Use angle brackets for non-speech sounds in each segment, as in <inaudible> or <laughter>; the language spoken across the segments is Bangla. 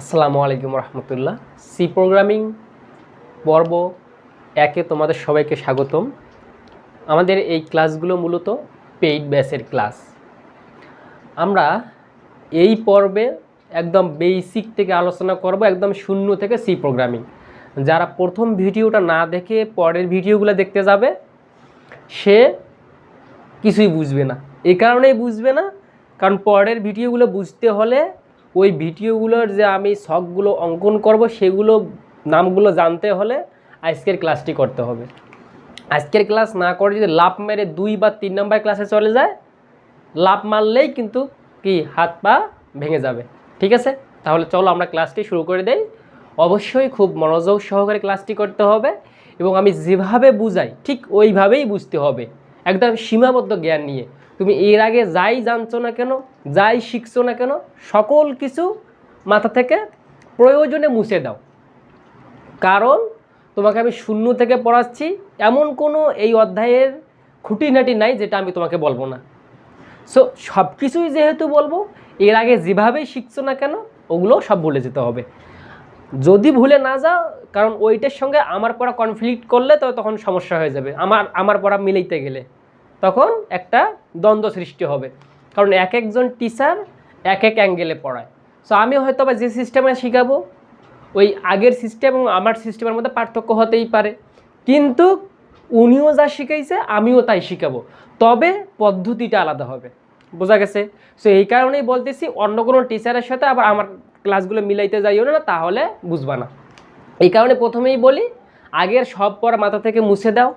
আসসালামু আলাইকুম রহমতুল্লাহ। সি প্রোগ্রামিং পর্ব একে তোমাদের সবাইকে স্বাগতম। আমাদের এই ক্লাসগুলো মূলত পেইড ব্যাসের ক্লাস। আমরা এই পর্বে একদম বেসিক থেকে আলোচনা করব, একদম শূন্য থেকে সি প্রোগ্রামিং। যারা প্রথম ভিডিওটা না দেখে পরের ভিডিওগুলো দেখতে যাবে, সে কিছুই বুঝবে না। এই কারণেই বুঝবে না, কারণ পরের ভিডিওগুলো বুঝতে হলে ওই ভিডিওগুলোর যে আমি শখগুলো অঙ্কন করব, সেগুলো নামগুলো জানতে হলে আজকের ক্লাসটি করতে হবে। আজকের ক্লাস না করে যদি লাভ মেরে দুই বা তিন নম্বর ক্লাসে চলে যায় লাভ মারলেই কিন্তু কি হাত পা ভেঙে যাবে। ঠিক আছে? তাহলে চলো আমরা ক্লাসটি শুরু করে দেই। অবশ্যই খুব মনোযোগ সহকারে ক্লাসটি করতে হবে এবং আমি যেভাবে বুঝাই, ঠিক ওইভাবেই বুঝতে হবে। একদম সীমাবদ্ধ জ্ঞান নিয়ে। তুমি এর আগে যাই জানছো না কেন, যাই শিখছো না কেন, সকল কিছু মাথা থেকে প্রয়োজনে মুছে দাও। কারণ তোমাকে আমি শূন্য থেকে পড়াচ্ছি, এমন কোনো এই অধ্যায়ের খুঁটিনাটি নাই যেটা আমি তোমাকে বলব না। সো সব কিছুই যেহেতু বলব, এর আগে যেভাবেই শিখছো না কেন, ওগুলো সব ভুলে যেতে হবে। যদি ভুলে না যাও, কারণ ওইটার সঙ্গে আমার পড়া কনফ্লিক্ট করলে তো তখন সমস্যা হয়ে যাবে, আমার আমার পড়া মিলাইতে গেলে। তখন একটা দ্বন্দ্ব সৃষ্টি হবে। কারণ এক একজন টিচার এক এক অ্যাঙ্গেলে পড়ায়। সো আমি হয়তো বা যে সিস্টেমে শেখাবো, ওই আগের সিস্টেম এবং আমার সিস্টেমের মধ্যে পার্থক্য হতেই পারে। কিন্তু উনিও যা শিখাইছে, আমিও তাই শিখাবো। তবে পদ্ধতিটা আলাদা হবে। বোঝা গেছে? সো এই কারণেই বলতেছি, অন্য কোনো টিচারের সাথে আবার আমার ক্লাসগুলো মিলাইতে যাইও না, তাহলে বুঝবা না। এই কারণে প্রথমেই বলি, আগের সব পড়া মাথা থেকে মুছে দাও।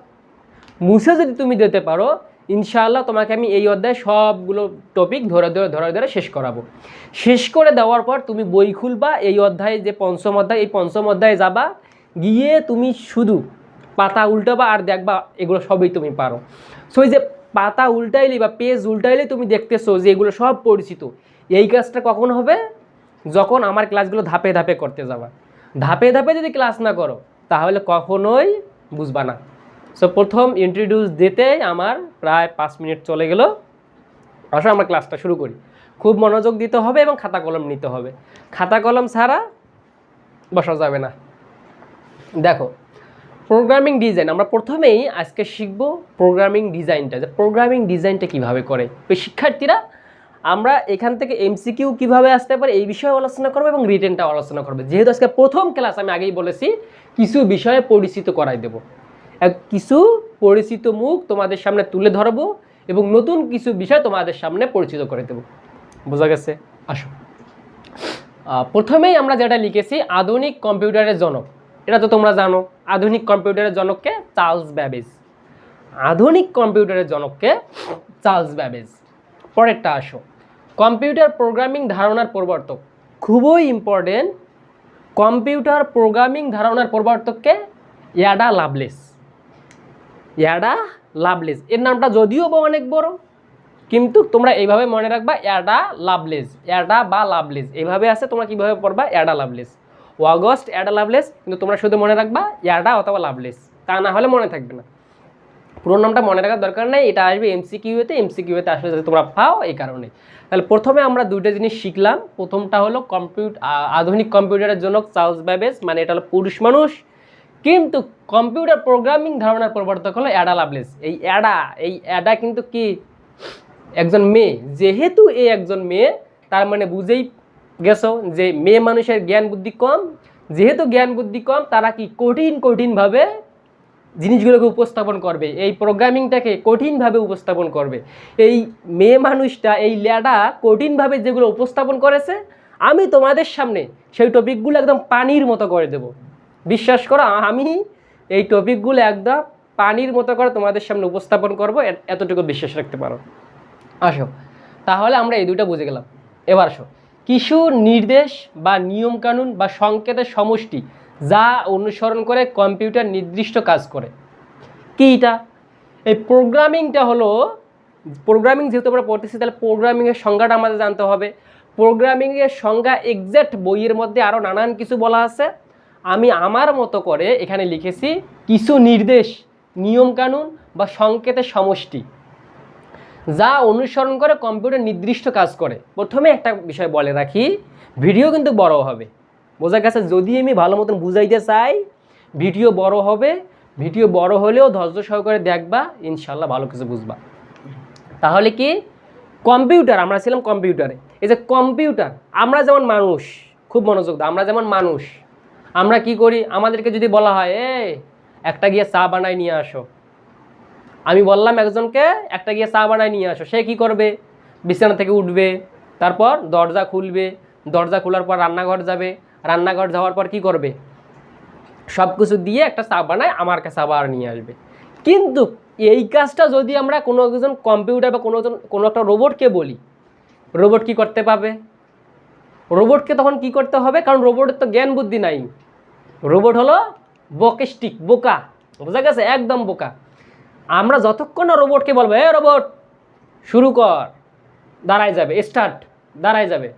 মুছে যদি তুমি দিতে পারো ইনশাআল্লাহ তোমাকে আমি এই অধ্যায়ে সবগুলো টপিক ধরে ধরে ধরে ধরে শেষ করাবো। শেষ করে দেওয়ার পর তুমি বই খুলবা, এই অধ্যায়ে যে পঞ্চম অধ্যায়, এই পঞ্চম অধ্যায়ে যাবা, গিয়ে তুমি শুধু পাতা উল্টাবা আর দেখবা এগুলো সবই তুমি পারো। সো এই যে পাতা উল্টাইলে বা পেজ উল্টাইলে তুমি দেখতেছো যে এগুলো সব পরিচিত, এই কাজটা কখন হবে? যখন আমার ক্লাসগুলো ধাপে ধাপে করতে যাবা। ধাপে ধাপে যদি ক্লাস না করো, তাহলে কখনোই বুঝবা না। সো প্রথম ইন্ট্রোডিউস দিতেই আমার প্রায় পাঁচ মিনিট চলে গেল। আসলে আমরা ক্লাসটা শুরু করি। খুব মনোযোগ দিতে হবে এবং খাতা কলম নিতে হবে। খাতা কলম ছাড়া বসা যাবে না। দেখো প্রোগ্রামিং ডিজাইন আমরা প্রথমেই আজকে শিখব প্রোগ্রামিং ডিজাইনটা যে প্রোগ্রামিং ডিজাইনটা কীভাবে করে? তো শিক্ষার্থীরা, আমরা এখান থেকে এমসিকিউ কীভাবে আসতে পারে এই বিষয়ে আলোচনা করব এবং রিটেনটাও আলোচনা করবে। যেহেতু আজকে প্রথম ক্লাস আমি আগেই বলেছি, কিছু বিষয়ে পরিচিত করাই দেবো। কিছু পরিচিত মুখ তোমাদের সামনে তুলে ধরবো এবং নতুন কিছু বিষয় তোমাদের সামনে পরিচিত করে দেবো। বোঝা গেছে? আসো। প্রথমেই আমরা যেটা লিখেছি, আধুনিক কম্পিউটারের জনক। এটা তো তোমরা জানো, আধুনিক কম্পিউটারের জনককে চার্লস ব্যাবেজ। আধুনিক কম্পিউটারের জনককে চার্লস ব্যাবেজ। পরেরটা আসো। কম্পিউটার প্রোগ্রামিং ধারণার প্রবর্তক। খুবই ইম্পর্টেন্ট কম্পিউটার প্রোগ্রামিং ধারণার প্রবর্তককে ইয়াডা লাভলেস। ইয়াডা লাভলেস। এর নামটা যদিও বা অনেক বড়, কিন্তু তোমরা এইভাবে মনে রাখবা অ্যাডা লাভলেস অ্যাডা বা লাভলেস। এইভাবে আছে, তোমরা কীভাবে পড়বা? Ada Lovelace. August Ada Lovelace, কিন্তু তোমরা শুধু মনে রাখবা অ্যাডা অথবা লাভলেস। তা না হলে মনে থাকবে না। পুরো নামটা মনে রাখার দরকার নেই, এটা আসবে এমসিকিউতে এমসিকিউতে আসলে যাতে তোমরা পাও এই কারণে। তাহলে প্রথমে আমরা দুইটা জিনিস শিখলাম। প্রথমটা হলো কম্পিউটার আধুনিক কম্পিউটারের জন্য চার্লস ব্যাবেজ মানে এটা হলো পুরুষ মানুষ কিন্তু কম্পিউটার প্রোগ্রামিং ধারণার প্রবর্তক হলো অ্যাডা লাভলেস। এই অ্যাডা এই অ্যাডা কিন্তু কি? একজন মেয়ে। যেহেতু এ একজন মেয়ে, তার মানে বুঝেই গেছো যে মেয়ে মানুষের জ্ঞান বুদ্ধি কম। যেহেতু জ্ঞান বুদ্ধি কম, তারা কি কঠিন, কঠিনভাবে জিনিসগুলোকে উপস্থাপন করবে? এই প্রোগ্রামিংটাকে কঠিনভাবে উপস্থাপন করবে। এই মেয়ে মানুষটা, এই ল্যাডা কঠিনভাবে যেগুলো উপস্থাপন করেছে, আমি তোমাদের সামনে সেই টপিকগুলো একদম পানির মতো করে দেব। বিশ্বাস করো, আমি এই টপিকগুলো একদম পানির মতো করে তোমাদের সামনে উপস্থাপন করব এতটুকু বিশ্বাস রাখতে পারো। আসো, তাহলে আমরা এই দুটো বুঝে গেলাম। এবার আসো, কিছু নির্দেশ বা নিয়মকানুন বা সংকেতের সমষ্টি যা অনুসরণ করে কম্পিউটার নির্দিষ্ট কাজ করে। কি এটা? এই প্রোগ্রামিংটা হলো, প্রোগ্রামিং যেহেতু আমরা পড়তেছি, তাহলে প্রোগ্রামিংয়ের সংজ্ঞাটা আমাদের জানতে হবে। প্রোগ্রামিংয়ের সংজ্ঞা এক্স্যাক্ট বইয়ের মধ্যে আরও নানান কিছু বলা আছে। আমি আমার মতো করে এখানে লিখেছি কিছু নির্দেশ, নিয়মকানুন বা সংকেতের সমষ্টি, যা অনুসরণ করে কম্পিউটার নির্দিষ্ট কাজ করে। প্রথমে একটা বিষয় বলে রাখি, ভিডিও কিন্তু বড় হবে। বোঝা গেছে, যদি আমি ভালো মতন বুঝাইতে চাই, ভিডিও বড় হবে, ভিডিও বড় হলেও ধৈর্য সহকারে দেখবা ইনশাল্লাহ ভালো কিছু বুঝবা। তাহলে কি? কম্পিউটার, আমরা ছিলাম কম্পিউটারে। এই যে কম্পিউটার, আমরা যেমন মানুষ, খুব মনোযোগ দাও, আমরা যেমন মানুষ আমরা কি করি? আমাদেরকে যদি বলা হয় এ একটা গিয়ে চা বানায় নিয়ে আসো। আমি বললাম একজনকে, একটা গিয়ে চা বানাই নিয়ে আসো। সে কি করবে? বিছানা থেকে উঠবে, তারপর দরজা খুলবে, দরজা খোলার পর রান্নাঘর যাবে। রান্নাঘর যাওয়ার পর কি করবে? সব কিছু দিয়ে একটা চা বানায় আমার কাছে আবার নিয়ে আসবে। কিন্তু এই কাজটা যদি আমরা কোনো একজন কম্পিউটার বা কোনো কোনো একটা রোবটকে বলি, রোবট কি করতে পাবে রোবটকে তখন কি করতে হবে? কারণ রোবটের তো জ্ঞান বুদ্ধি নাই। রোবট হলো বকেস্টিক বোকা। বোঝা গেছে? একদম বোকা। আমরা যতক্ষণ না রোবটকে বলব, এ রোবট, শুরু কর। দাঁড়ায় যাবে স্টার্ট দাঁড়ায় যাবে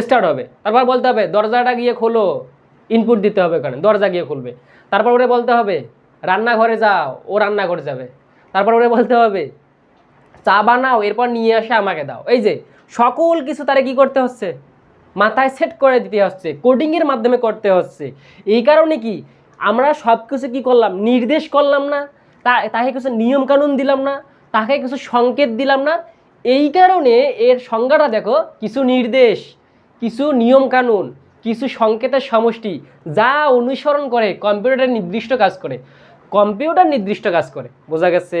স্টার্ট হবে। তারপর বলতে হবে, দরজাটা গিয়ে খোলো। ইনপুট দিতে হবে ওখানে, দরজা গিয়ে খুলবে। তারপর ওরে বলতে হবে, রান্নাঘরে যাও। ও রান্নাঘরে যাবে। তারপর ওরে বলতে হবে, চা বানাও, এরপর নিয়ে আসে আমাকে দাও। এই যে, সকল কিছু তারে কি করতে হচ্ছে? মাথায় সেট করে দিতে হচ্ছে কোডিংয়ের মাধ্যমে করতে হচ্ছে। এই কারণে কি আমরা সব কিছু কী করলাম? নির্দেশ করলাম না, তা, তাকে কিছু নিয়মকানুন দিলাম না, তাকে কিছু সংকেত দিলাম না। এই কারণে এর সংজ্ঞাটা দেখো, কিছু নির্দেশ, কিছু নিয়মকানুন, কিছু সংকেতের সমষ্টি যা অনুসরণ করে কম্পিউটার নির্দিষ্ট কাজ করে। কম্পিউটার নির্দিষ্ট কাজ করে, বোঝা গেছে?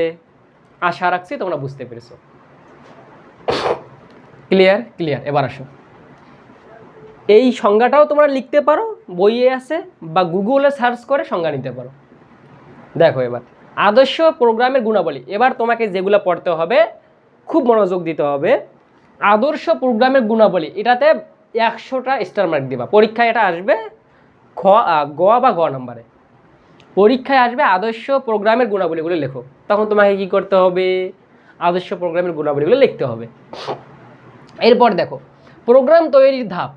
আশা রাখছি তোমরা বুঝতে পেরেছ। ক্লিয়ার ক্লিয়ার এবার আসো। এই সংজ্ঞাটাও তোমরা লিখতে পারো, বইয়ে আছে, বা গুগলে সার্চ করে সংজ্ঞা নিতে পারো। দেখো এবার, আদর্শ প্রোগ্রামের গুণাবলী। এবার তোমাকে যেগুলো পড়তে হবে, খুব মনোযোগ দিতে হবে। আদর্শ প্রোগ্রামের গুণাবলী, এটাতে একশোটা স্টার মার্ক দিবা। পরীক্ষায় এটা আসবে খ গ বা গ নম্বরে। পরীক্ষায় আসবে আদর্শ প্রোগ্রামের গুণাবলীগুলো লেখো। তখন তোমাকে কি করতে হবে? আদর্শ প্রোগ্রামের গুণাবলীগুলো লিখতে হবে। এরপর দেখো, প্রোগ্রাম তৈরির ধাপ।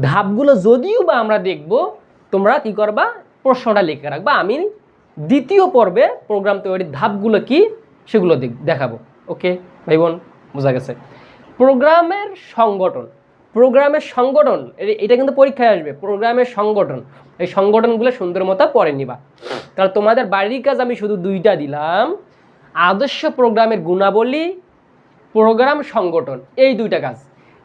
ধাপগুলো যদিও বা আমরা দেখব, তোমরা কি করবা? প্রশ্নটা লিখে রাখবা। আমি দ্বিতীয় পর্বে প্রোগ্রাম তৈরির ধাপগুলো কি সেগুলো দেখ- দেখাবো। ওকে? ভাই বোন, বোঝা গেছে। প্রোগ্রামের সংগঠন। প্রোগ্রামের সংগঠন এটা কিন্তু পরীক্ষায় আসবে। প্রোগ্রামের সংগঠন। এই সংগঠনগুলো সুন্দর মতো পড়ে নিবা। কারণ তোমাদের বাড়ির কাজ আমি শুধু দুইটা দিলাম। আদর্শ প্রোগ্রামের গুণাবলী, প্রোগ্রাম সংগঠন, এই দুইটা কাজ।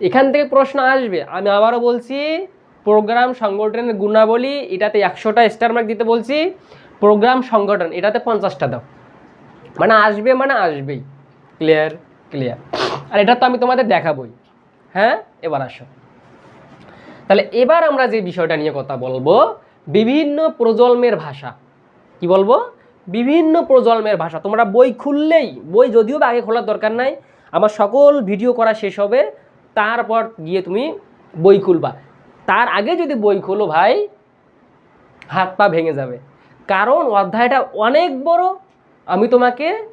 এখান থেকে প্রশ্ন আসবে। আমি আবারও বলছি, প্রোগ্রাম সংগঠনের গুণাবলী, এটাতে একশোটা স্টার মার্ক দিতে বলছি, প্রোগ্রাম সংগঠন, এটাতে পঞ্চাশটা দাও। মানে আসবে মানে আসবেই। ক্লিয়ার ক্লিয়ার আর এটা তো আমি তোমাদের দেখাবই। হ্যাঁ? এবার আসো। তাহলে এবার আমরা যে বিষয়টা নিয়ে কথা বলব, বিভিন্ন প্রজন্মের ভাষা। কি বলব? বিভিন্ন প্রজন্মের ভাষা। তোমরা বই খুললেই, বই যদিও আগে খোলার দরকার নাই, আমার সকল ভিডিও করা শেষ হবে। তারপর গিয়ে তুমি বই খুলবা। তার আগে যদি বই খোলো ভাই, হাত পা ভেঙে যাবে। কারণ অধ্যায়টা অনেক বড়, আমি তোমাকে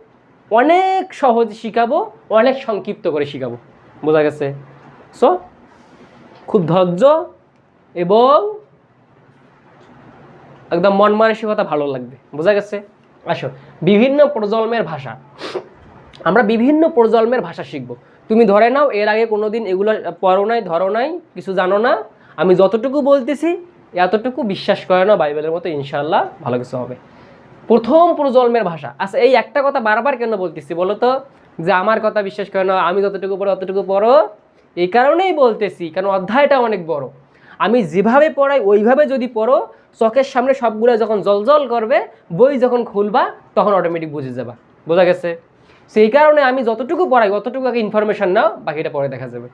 অনেক সহজ শিখাবো, অনেক সংক্ষিপ্ত করে শিখাবো। বোঝা গেছে? সো খুব ধৈর্য এবং একদম মন মানসিকতা ভালো লাগবে। বোঝা গেছে? আসো। বিভিন্ন প্রজন্মের ভাষা। আমরা বিভিন্ন প্রজন্মের ভাষা শিখব। তুমি ধরে নাও, এর আগে কোনো দিন এগুলো পড়ো নাই, ধরো নাই, কিছু জানো না। আমি যতটুকু বলতেছি, এতটুকু বিশ্বাস করে না বাইবেলের মতো ইনশাল্লাহ ভালো কিছু হবে। প্রথম প্রজন্মের ভাষা। আচ্ছা এই একটা কথা বারবার কেন বলতেছি বলো তো? যে আমার কথা বিশ্বাস করে না, আমি যতটুকু পড়ো অতটুকু পড়ো। এই কারণেই বলতেছি, কারণ অধ্যায়টা অনেক বড়। আমি যেভাবে পড়াই, ওইভাবে যদি পড়ো, চোখের সামনে সবগুলো যখন জলজল করবে, বই যখন খুলবা, তখন অটোমেটিক বুঝে যাবা। বোঝা গেছে? সেই কারণে আমি যতটুকু পড়াই, অতটুকু আগে ইনফরমেশন নাও, বাকিটা পরে দেখা যাবে।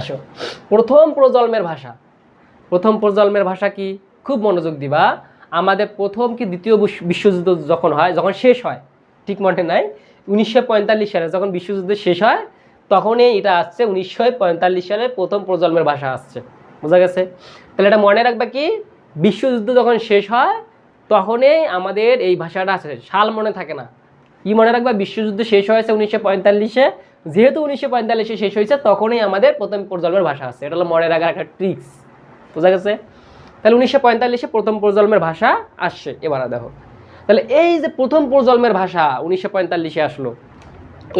আসো। প্রথম প্রজন্মের ভাষা। প্রথম প্রজন্মের ভাষা কি? খুব মনোযোগ দিবা। আমাদের প্রথম কি দ্বিতীয় বিশ্বযুদ্ধ যখন হয়, যখন শেষ হয়, ঠিক মনে নাই? উনিশশো পঁয়তাল্লিশ সালে যখন বিশ্বযুদ্ধ শেষ হয়, তখনই এটা আসছে, উনিশশো পঁয়তাল্লিশ সালে প্রথম প্রজন্মের ভাষা আসছে। বোঝা গেছে? তাহলে এটা মনে রাখবা কি? বিশ্বযুদ্ধ যখন শেষ হয়, তখনই আমাদের এই ভাষাটা আসে সাল মনে থাকে না। কি মনে রাখবা, বিশ্বযুদ্ধ শেষ হয়েছে উনিশশো পঁয়তাল্লিশে। যেহেতু উনিশশো পঁয়তাল্লিশে শেষ হয়েছে, তখনই আমাদের প্রথম প্রজন্মের ভাষা আছে। এটা হলো মনে রাখার একটা ট্রিক্স বোঝা গেছে? তাহলে উনিশশো পঁয়তাল্লিশে প্রথম প্রজন্মের ভাষা আসছে। এবার দেখো। তাহলে এই যে প্রথম প্রজন্মের ভাষা উনিশশো পঁয়তাল্লিশে আসলো,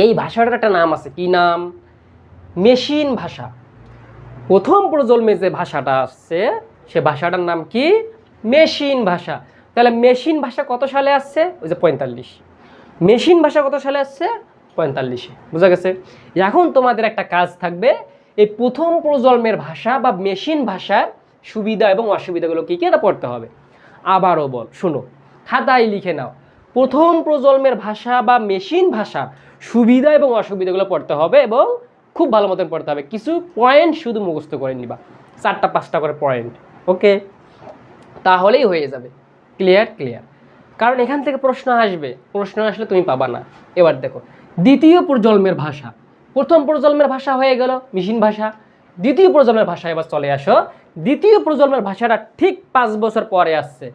এই ভাষাটার একটা নাম আছে। কি নাম? মেশিন ভাষা। প্রথম প্রজন্মে যে ভাষাটা আসছে, সে ভাষাটার নাম কি? মেশিন ভাষা। তাহলে মেশিন ভাষা কত সালে আসছে? ওই যে পঁয়তাল্লিশ। মেশিন ভাষা কত সালে আসছে? পঁয়তাল্লিশে। বোঝা গেছে? এখন তোমাদের একটা কাজ থাকবে, এই প্রথম প্রজন্মের ভাষা বা মেশিন ভাষার সুবিধা এবং অসুবিধাগুলো কী কী এটা পড়তে হবে। আবারও বল, শুনো, খাতায় লিখে নাও। প্রথম প্রজন্মের ভাষা বা মেশিন ভাষা সুবিধা এবং অসুবিধাগুলো পড়তে হবে এবং খুব ভালো মতন পড়তে হবে। কিছু পয়েন্ট শুধু মুখস্থ করে নিবা। চারটা, পাঁচটা করে পয়েন্ট, ওকে? তাহলেই হয়ে যাবে। Clear clear. কারণ এখান থেকে প্রশ্ন আসবে। প্রশ্ন আসলে তুমি পাবা না। এবার দেখো, দ্বিতীয় প্রজন্মের ভাষা। প্রথম প্রজন্মের ভাষা হয়ে গেল মেশিন ভাষা। দ্বিতীয় প্রজন্মের ভাষা এবার চলে আসো। দ্বিতীয় প্রজন্মের ভাষাটা ঠিক পাঁচ বছর পরে আসছে।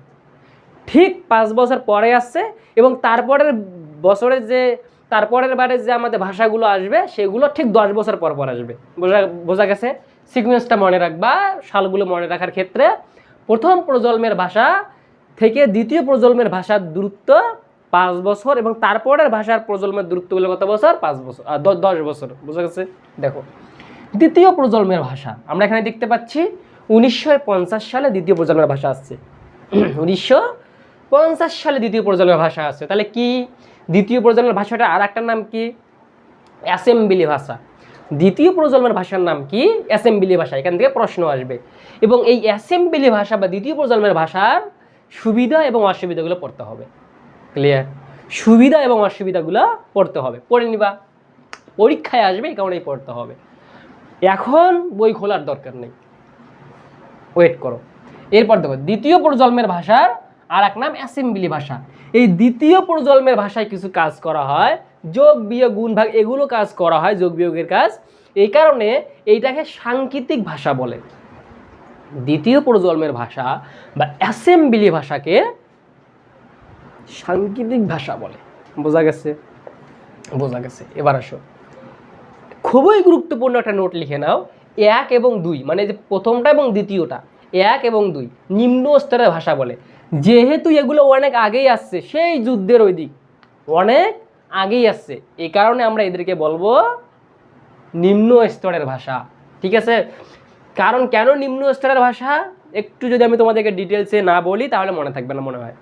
ঠিক পাঁচ বছর পরে আসছে এবং তারপরের বছরের যে, তারপরের বারে যে আমাদের ভাষাগুলো আসবে, সেগুলো ঠিক দশ বছর পর পর আসবে। বোঝা বোঝা গেছে? সিকুয়েন্সটা মনে রাখবা, সালগুলো মনে রাখার ক্ষেত্রে প্রথম প্রজন্মের ভাষা থেকে দ্বিতীয় প্রজন্মের ভাষার দূরত্ব পাঁচ বছর এবং তারপরের ভাষার প্রজন্মের দূরত্বগুলো কত বছর? পাঁচ বছর দশ বছর, বোঝা গেছে? দেখো, দ্বিতীয় প্রজন্মের ভাষা, আমরা এখানে দেখতে পাচ্ছি উনিশশো পঞ্চাশ সালে দ্বিতীয় প্রজন্মের ভাষা আসছে। <clears throat> উনিশশো পঞ্চাশ সালে দ্বিতীয় প্রজন্মের ভাষা আছে তাহলে কি? দ্বিতীয় প্রজন্মের ভাষাটা আর একটা নাম কি? অ্যাসেম্বলি ভাষা। দ্বিতীয় প্রজন্মের ভাষার নাম কি? অ্যাসেম্বলি ভাষা, এখান থেকে প্রশ্ন আসবে। এবং এই অ্যাসেম্বলি ভাষা বা দ্বিতীয় প্রজন্মের ভাষার সুবিধা এবং অসুবিধাগুলো পড়তে হবে। ক্লিয়ার সুবিধা এবং অসুবিধাগুলো পড়তে হবে। পড়ে নিবা। পরীক্ষায় আসবে, এই কারণেই পড়তে হবে। এখন বই খোলার দরকার নেই। ওয়েট করো। এরপর দেখো, দ্বিতীয় প্রজন্মের ভাষার আর এক নাম অ্যাসেম্বলি ভাষা। এই দ্বিতীয় প্রজন্মের ভাষায় কিছু কাজ করা হয়, যোগ, বিয়োগ, গুণ, ভাগ, এগুলো কাজ করা হয় যোগ, বিয়োগের কাজ। এই কারণে এইটাকে সাংকেতিক ভাষা বলে। দ্বিতীয় প্রজন্মের ভাষা বা অ্যাসেম্বলি ভাষাকে সাংকেতিক ভাষা বলে। বোঝা গেছে? বোঝা গেছে। এবার আসো। খুবই গুরুত্বপূর্ণ একটা নোট লিখে নাও। এক এবং দুই মানে যে প্রথমটা এবং দ্বিতীয়টা। এক এবং দুই, নিম্ন স্তরের ভাষা বলে। যেহেতু এগুলো অনেক আগেই আসছে, সেই যুদ্ধের ওই দিক। অনেক আগেই আসছে। এই কারণে আমরা এদেরকে বলব নিম্ন স্তরের ভাষা। ঠিক আছে? কারণ কেন নিম্ন স্তরের ভাষা? একটু যদি আমি তোমাদেরকে ডিটেলসে না বলি, তাহলে মনে থাকবে না, মনে হয়।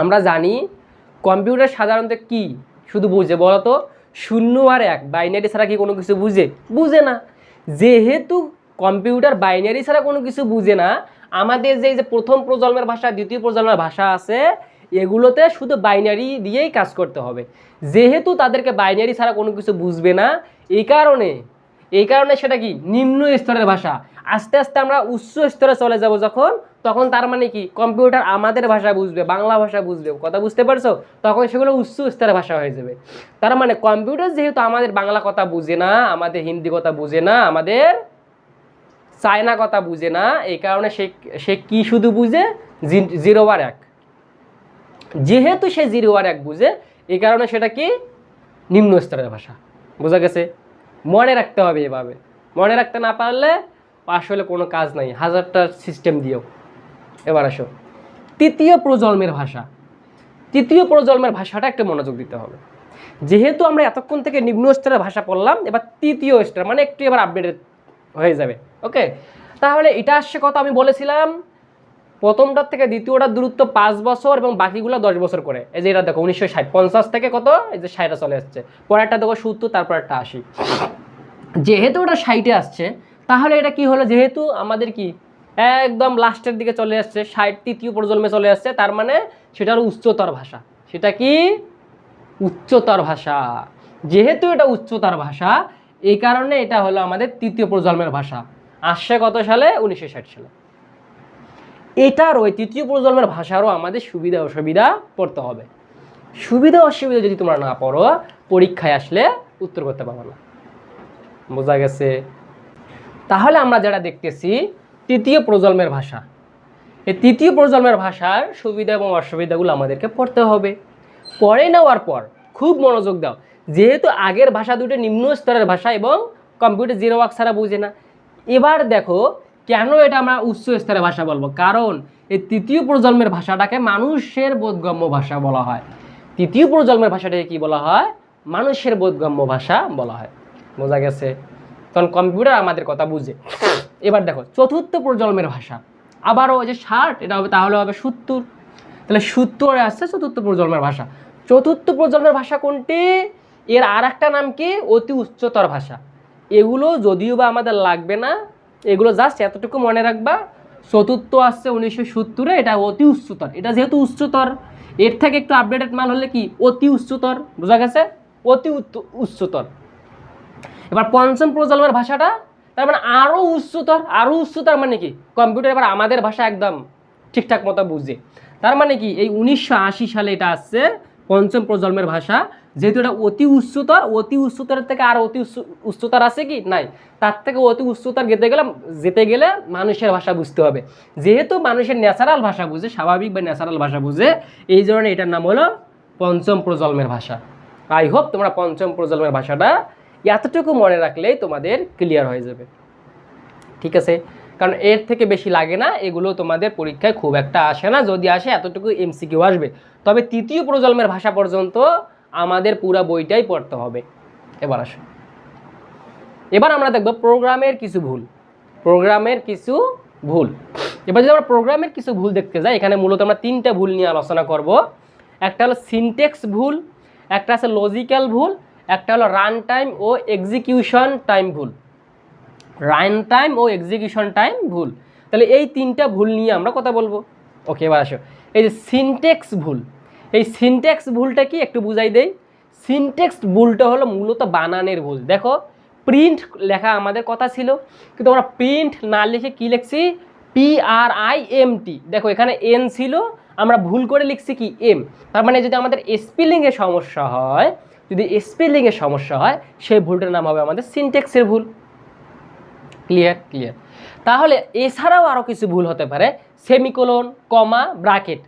আমরা জানি কম্পিউটার সাধারণত কি? শুধু বুঝে বলো তো শূন্য আর এক, বাইনারি ছাড়া কি কোনো কিছু বুঝে? বুঝে না। যেহেতু কম্পিউটার বাইনারি ছাড়া কোনো কিছু বুঝে না, আমাদের যে যে প্রথম প্রজন্মের ভাষা, দ্বিতীয় প্রজন্মের ভাষা আছে, এগুলোতে শুধু বাইনারি দিয়েই কাজ করতে হবে। যেহেতু তাদেরকে বাইনারি ছাড়া কোনো কিছু বুঝবে না, এই কারণে এই কারণে সেটা কি? নিম্ন স্তরের ভাষা। আস্তে আস্তে আমরা উচ্চ স্তরে চলে যাব যখন, তখন তার মানে কি? কম্পিউটার আমাদের ভাষা বুঝবে, বাংলা ভাষা বুঝবে, কথা বুঝতে পারছ? তখন সেগুলো উচ্চ স্তরের ভাষা হয়ে যাবে। তার মানে কম্পিউটার যেহেতু আমাদের বাংলা কথা বুঝে না, আমাদের হিন্দি কথা বুঝে না, আমাদের চায়না কথা বুঝে না, এই কারণে সে সে কি শুধু বুঝে? জিরো আর এক। যেহেতু সে জিরো আর এক বুঝে, এই কারণে সেটা কি? নিম্ন স্তরের ভাষা। বোঝা গেছে? মনে রাখতে হবে এভাবে। মনে রাখতে না পারলে আসলে কোনো কাজ নাই। হাজারটা সিস্টেম দিও। এবার আসো। তৃতীয় প্রজন্মের ভাষা। তৃতীয় প্রজন্মের ভাষাটা একটু মনোযোগ দিতে হবে। যেহেতু আমরা এতক্ষণ থেকে নিম্ন স্তরের ভাষা পড়লাম, এবার তৃতীয় স্তর মানে একটু এবার আপডেটেড হয়ে যাবে। ওকে? তাহলে এটা আসছে কথা আমি বলেছিলাম, প্রথমটার থেকে দ্বিতীয়টার দূরত্ব পাঁচ বছর এবং বাকিগুলো দশ বছর করে। এই যে এটা দেখো, উনিশশো ষাট, পঞ্চাশ থেকে কত? এই যে ষাটটা চলে আসছে। পরেরটা দেখো সত্তর তারপর একটা আশি। যেহেতু ওটা ষাটে আসছে, তাহলে এটা কি হলো? যেহেতু আমাদের কি একদম লাস্টের দিকে চলে আসছে ষাট তৃতীয় প্রজন্মে চলে আসছে, তার মানে সেটা হলো উচ্চতর ভাষা। সেটা কি? উচ্চতর ভাষা। যেহেতু এটা উচ্চতর ভাষা, এই কারণে এটা হলো আমাদের তৃতীয় প্রজন্মের ভাষা। আসছে কত সালে? উনিশশো ষাট সালে। এটার ওই তৃতীয় প্রজন্মের ভাষারও আমাদের সুবিধা অসুবিধা পড়তে হবে। সুবিধা অসুবিধা যদি তোমরা না পড়ো, পরীক্ষায় আসলে উত্তর করতে পারবে না। বোঝা গেছে? তাহলে আমরা যারা দেখতেছি, তৃতীয় প্রজন্মের ভাষা। এই তৃতীয় প্রজন্মের ভাষার সুবিধা এবং অসুবিধাগুলো আমাদেরকে পড়তে হবে। পড়ে নেওয়ার পর খুব মনোযোগ দাও। যেহেতু আগের ভাষা দুটো নিম্ন স্তরের ভাষা এবং কম্পিউটার জিরো ওয়ার্ক ছাড়া বুঝে না। এবার দেখো, কেন এটা আমরা উচ্চ স্তরের ভাষা বলব? কারণ এই তৃতীয় প্রজন্মের ভাষাটাকে মানুষের বোধগম্য ভাষা বলা হয়। তৃতীয় প্রজন্মের ভাষাটাকে কি বলা হয়? মানুষের বোধগম্য ভাষা বলা হয়। বোঝা গেছে। তখন কম্পিউটার আমাদের কথা বুঝে। এবার দেখো, চতুর্থ প্রজন্মের ভাষা। আবারও ওই যে ষাট, এটা হবে, তাহলে হবে সত্তর। তাহলে সত্তরে আসছে চতুর্থ প্রজন্মের ভাষা। চতুর্থ প্রজন্মের ভাষা কোনটি? এর আর একটা নাম কি? অতি উচ্চতর ভাষা। এগুলো যদিও বা আমাদের লাগবে না, এগুলো জাস্ট এতটুকু মনে রাখবা। চতুর্থ আসছে উনিশশো সত্তরে, এটা অতি উচ্চতর। এটা যেহেতু উচ্চতর, এর থেকে একটু আপডেটেড মাল হলে কি? অতি উচ্চতর, বোঝা গেছে? অতি উচ্চ- উচ্চতর। এবার পঞ্চম প্রজন্মের ভাষাটা, তার মানে আরও উচ্চতর আরও উচ্চতর মানে কি? কম্পিউটার এবার আমাদের ভাষা একদম ঠিকঠাক মতো বুঝে। তার মানে কি? এই উনিশশো আশি সালে এটা আসছে, পঞ্চম প্রজন্মের ভাষা। যেহেতু এটা অতি উচ্চতর, অতি উচ্চতরের থেকে আর অতি উচ্চ- উচ্চতর আছে কি? নাই। তার থেকে অতি উচ্চতর যেতে গেলে যেতে গেলে মানুষের ভাষা বুঝতে হবে। যেহেতু মানুষের ন্যাচারাল ভাষা বুঝে, স্বাভাবিক বা ন্যাচারাল ভাষা বুঝে, এই জন্য এটার নাম হলো পঞ্চম প্রজন্মের ভাষা। আই হোপ তোমরা পঞ্চম প্রজন্মের ভাষাটা এতটুকু মনে রাখলেই তোমাদের ক্লিয়ার হয়ে যাবে। ঠিক আছে? কারণ এর থেকে বেশি লাগে না, এগুলো তোমাদের পরীক্ষায় খুব একটা আসে না। যদি আসে, এতটুকু এমসিকিউ আসবে। তবে তৃতীয় প্রজন্মের ভাষা পর্যন্ত আমাদের পুরো বইটাই পড়তে হবে। এবার আসো। এবার আমরা দেখব প্রোগ্রামের কিছু ভুল। প্রোগ্রামের কিছু ভুল। এবার যদি আমরা প্রোগ্রামের কিছু ভুল দেখতে যাই, এখানে মূলত আমরা তিনটা ভুল নিয়ে আলোচনা করব। একটা হলো সিনটেক্স ভুল, একটা আছে লজিক্যাল ভুল একটা হলো রান টাইম ও এক্সিকিউশন টাইম ভুল। রান টাইম ও এক্সিকিউশন টাইম ভুল। তাহলে এই তিনটা ভুল নিয়ে আমরা কথা বলব। ওকে এবার আসো। এই যে সিনটেক্স ভুল। এই সিনটেক্স ভুলটা কি? একটু বুঝাই দেই। সিনটেক্স ভুলটা হলো মূলত বানানের ভুল। দেখো প্রিন্ট লেখা আমাদের কথা ছিল, কিন্তু আমরা প্রিন্ট না লিখে কি লিখছি? P R I M T দেখো, এখানে এন ছিল, আমরা ভুল করে লিখছি কি? এম তার মানে যদি আমাদের স্পেলিংয়ে সমস্যা হয় যদি স্পেলিংয়ে সমস্যা হয়, সেই ভুলটার নাম হবে আমাদের সিনটেক্সের ভুল। ক্লিয়ার ক্লিয়ার তাহলে এছাড়াও আরও কিছু ভুল হতে পারে। সেমিকোলন কমা ব্রাকেট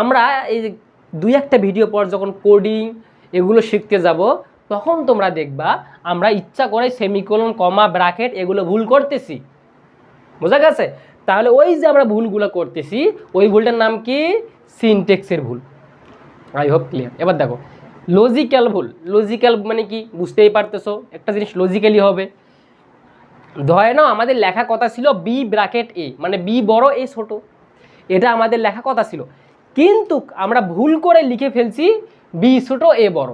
আমরা এই দুই একটা ভিডিও পর যখন কোডিং এগুলো শিখতে যাব, তখন তোমরা দেখবা আমরা ইচ্ছা করে সেমিকোলন কমা ব্রাকেট এগুলো ভুল করতেছি। বোঝা গেছে? তাহলে ওই যে আমরা ভুলগুলো করতেছি, ওই ভুলটার নাম কি? সিনটেক্সের ভুল। আই হোপ ক্লিয়ার এবার দেখো লজিক্যাল ভুল। লজিক্যাল মানে কি? বুঝতেই পারতেছো। একটা জিনিস লজিক্যালি হবে। ধরে নাও আমাদের লেখা কথা ছিল বি ব্র্যাকেট এ মানে বি বড় এ ছোট। এটা আমাদের লেখা কথা ছিল। কিন্তু আমরা ভুল করে লিখে ফেলছি বি ছোট এ বড়।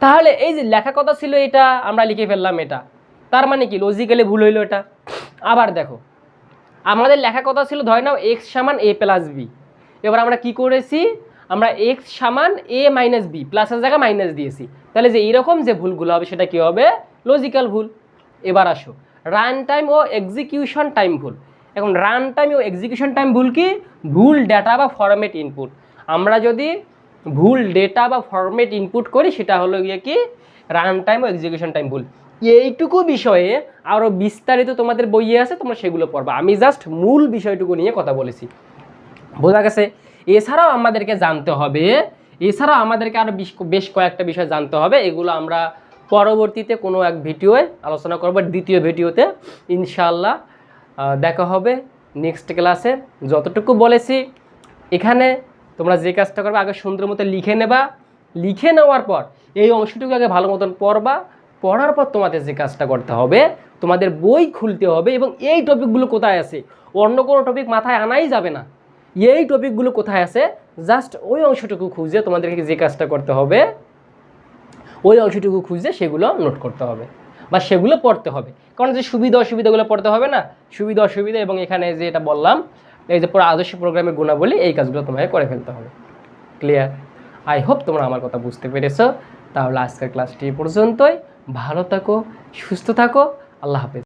তাহলে এই যে লেখা কথা ছিল এটা, আমরা লিখে ফেললাম এটা। তার মানে কি? লজিক্যালি ভুল হইল এটা। আবার দেখো। আমাদের লেখা কথা ছিল ধরে নাও এক্স সমান এ প্লাস বি এবার আমরা কি করেছি? আমরা এক্স সমান এ মাইনাস বি প্লাসের জায়গায় মাইনাস দিয়েছি। তাহলে যে এরকম যে ভুলগুলো হবে, সেটা কী হবে? লজিক্যাল ভুল। এবার আসো। রান টাইম ও এক্সিকিউশন টাইম ভুল। এখন রান টাইম ও এক্সিকিউশন টাইম ভুল কি? ভুল ডেটা বা ফরম্যাট ইনপুট আমরা যদি ভুল ডেটা বা ফরম্যাট ইনপুট করি, সেটা হলো গিয়ে কি? রান টাইম ও এক্সিকিউশন টাইম ভুল। এইটুকু বিষয়ে আরও বিস্তারিত তোমাদের বইয়ে আছে, তোমরা সেগুলো পড়বা। আমি জাস্ট মূল বিষয়টুকু নিয়ে কথা বলেছি। বোঝা গেছে? এছাড়াও আমাদেরকে জানতে হবে, এছাড়াও আমাদেরকে আরও বেশ কয়েকটা বিষয় জানতে হবে, এগুলো আমরা পরবর্তীতে কোনো এক ভিডিওয়ে আলোচনা করব, দ্বিতীয় ভিডিওতে ইনশাল্লাহ দেখা হবে নেক্সট ক্লাসে যতটুকু বলেছি, এখানে তোমরা যে কাজটা করবে, আগে সুন্দর মতো লিখে নেবা। লিখে নেওয়ার পর, এই অংশটুকু আগে ভালো মতন পড়বা। পড়ার পর তোমাদের যে কাজটা করতে হবে, তোমাদের বই খুলতে হবে এবং এই টপিকগুলো কোথায় আছে? অন্য কোনো টপিক মাথায় আনাই যাবে না। এই টপিকগুলো কোথায় আছে? জাস্ট ওই অংশটুকু খুঁজে তোমাদেরকে যে কাজটা করতে হবে, ওই অংশটুকু খুঁজে সেগুলো নোট করতে হবে বা সেগুলো পড়তে হবে। কারণ যে সুবিধা অসুবিধাগুলো পড়তে হবে না? সুবিধা, অসুবিধা এবং এখানে যে এটা বললাম, এই যে পুরো আদর্শ প্রোগ্রামের গুণাবলী, এই কাজগুলো তোমাকে করে ফেলতে হবে। ক্লিয়ার আই হোপ তোমরা আমার কথা বুঝতে পেরেছ। তাহলে আজকের ক্লাসটি পর্যন্তই। ভালো থাকো, সুস্থ থাকো। আল্লাহ হাফেজ।